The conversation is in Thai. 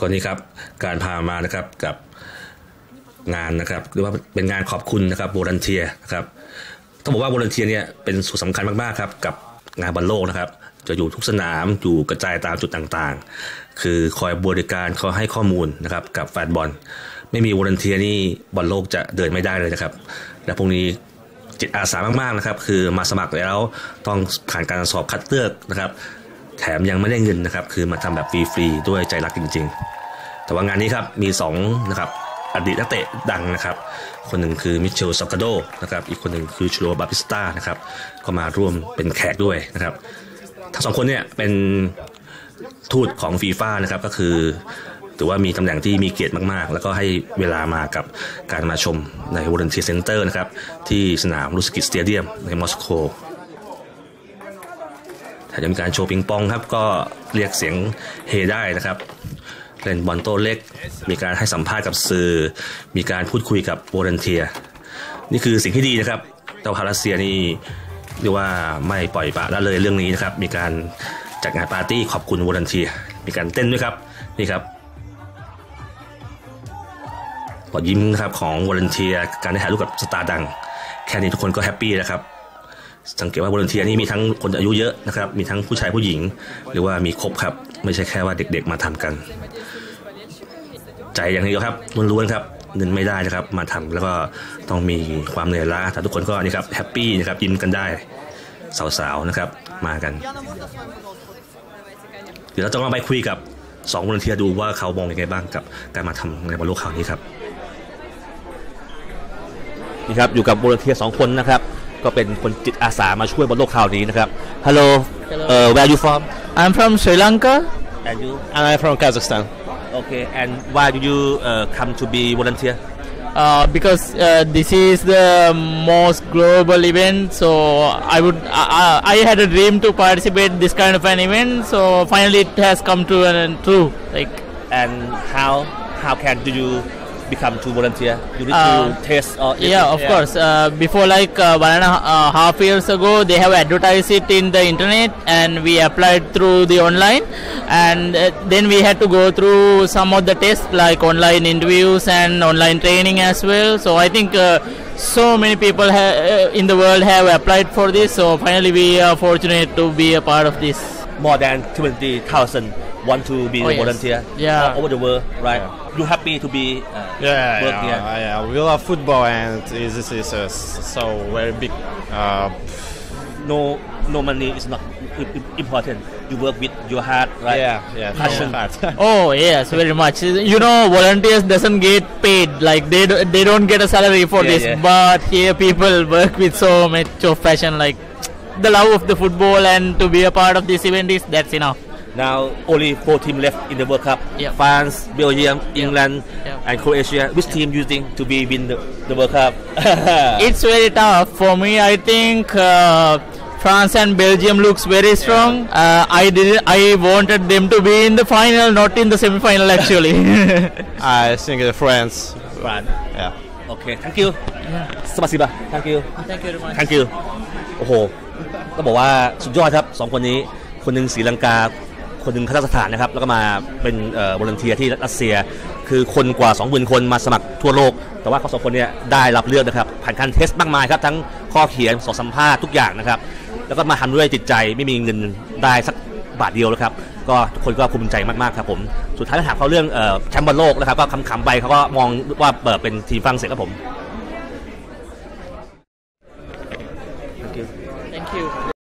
ก่อนนี้ครับการพามานะครับกับงานนะครับหรือว่าเป็นงานขอบคุณนะครับโบรันเทียนะครับต้องบอกว่าโบรันเทียเนี่ยเป็นส่วนสำคัญมากๆครับกับงานบอลโลกนะครับ จะอยู่ทุกสนามอยู่กระจายตามจุดต่างๆ คือคอยบริการคอยให้ข้อมูลนะครับกับแฟนบอล ไม่มีโวลันเทียนี่บอลโลกจะเดินไม่ได้เลยนะครับ และพวกนี้จิตอาสามากๆนะครับ คือมาสมัครแล้วต้องผ่านการสอบคัดเลือกนะครับ แถมยังไม่ได้เงินนะครับ คือมาทำแบบฟรีๆด้วยใจรักจริง ๆ แต่ว่างานนี้ครับมี2นะครับอดีตนักเตะดังนะครับ คนหนึ่งคือมิเชลซอกาโดนะครับอีกคนหนึ่งคือชูโรบาปิสตานะครับก็มาร่วมเป็นแขกด้วยนะครับทั้งสองคนเนี่ยเป็นทูตของฟีฟ่านะครับก็คือถือว่ามีตำแหน่งที่มีเกียรติมากๆ แล้วก็ให้เวลามากับการมาชมในวอร์เนทียเซ็นเตอร์นะครับที่สนามลูสกิสเตเดียมในมอสโก ถ้าจะมีการโชว์ปิงปองครับก็เรียกเสียงเฮได้นะครับ เล่นบอลโต้เล็ก มีการให้สัมภาษณ์กับสื่อ มีการพูดคุยกับวอร์เทีย นี่คือสิ่งที่ดีนะครับแต่ว่ารัสเซียนี่เรียกว่าไม่ปล่อยปละละเลยเรื่องนี้นะครับ มีการจัดงานปาร์ตี้ขอบคุณวอร์เทีย มีการเต้นด้วยครับนี่ครับรอยยิ้มนะครับของวอร์เทียการได้ถ่ายรูปกับสตาร์ดัง แค่นี้ทุกคนก็แฮปปี้แล้วครับ สังเกตว่าวอร์เทียนี่มีทั้งคนอายุเยอะนะครับ มีทั้งผู้ชายผู้หญิง หรือว่ามีครบครับ ไม่ใช่แค่ว่าเด็กๆมาทำกัน ใจอย่างเดียวครับล้วนๆครับเงินไม่ได้นะครับ มาทำแล้วก็ต้องมีความเหนื่อยล้าแต่ทุกคนก็นี่ครับแฮปปี้นะครับยิ้มกันได้สาวๆนะครับมากัน เดี๋ยวเราจะลองไปคุยกับสองวอลเทียดูว่าเขามองยังไงบ้างกับการมาทำในบอลโลกคราวนี้ครับนี่ครับอยู่กับวอลเทียสองคนนะครับ ก็เป็นคนจิตอาสามาช่วยบอลโลกคราวนี้นะครับ Hello Hello. uh, where are you from I'm from Sri Lanka. and you And I'm from Kazakhstan. okay and why do you uh, come to be volunteer Uh, because uh, this is the most global event, so I would I, I had a dream to participate this kind of an event. So finally, it has come true and true. Like and how how can do you become to volunteer you need Uh, to test or yeah, of course. Uh, before like uh, one and a uh, half years ago, they have advertised it in the internet, and we applied through the online, and uh, then we had to go through some of the tests like online interviews and online training as well. So I think. Uh, so many people ha- uh, in the world have applied for this, so finally we are fortunate to be a part of this. more than 20,000 want to be Oh, a yes. volunteer Yeah. all over the world right you happy to be uh, Yeah, work yeah, here yeah, We love football, and this is a s- so very big. Uh, no no money is not i- i- important you work with your heart right Yeah, yeah, passion hard. Oh yes, very much. You know, volunteers doesn't get paid. Like they do, they don't get a salary for Yeah, this. yeah. But here people work with so much of passion, like the love of the football, and to be a part of this event is that's enough. now only four teams left in the World Cup Yeah. France Belgium England Yeah. and Croatia which team you think to be win the, the World Cup It's very tough for me. I think. Uh, France and Belgium looks very strong. Uh, I did. I wanted them to be in the final, not in the semi-final actually. I think the France. France Yeah. okay thank you สวัสดีป่ะ thank you Thank you very much. thank you โอ้โหก็บอกว่าสุดยอดครับสองคนนี้ คนหนึ่งศรีลังกา คนหนึ่งคาซัคสถานนะครับ แล้วก็มาเป็นบริเทียที่รัสเซีย คือคนกว่า 20,000 คนมาสมัครทั่วโลก แต่ว่าเขาสองคนเนี่ยได้รับเลือกนะครับ ผ่านการเทสมากมายครับ ทั้งข้อเขียนสอบสัมภาษณ์ทุกอย่างนะครับ แล้วก็มาทำด้วยจิตใจไม่มีเงินได้สักบาทเดียวเลยครับ ก็ทุกคนก็ภูมิใจมากๆครับผม สุดท้ายก็ถามเขาเรื่องแชมป์บอลโลกนะครับก็คำๆไปเขาก็มองว่าเปิดเป็นทีมฝรั่งเศสครับผม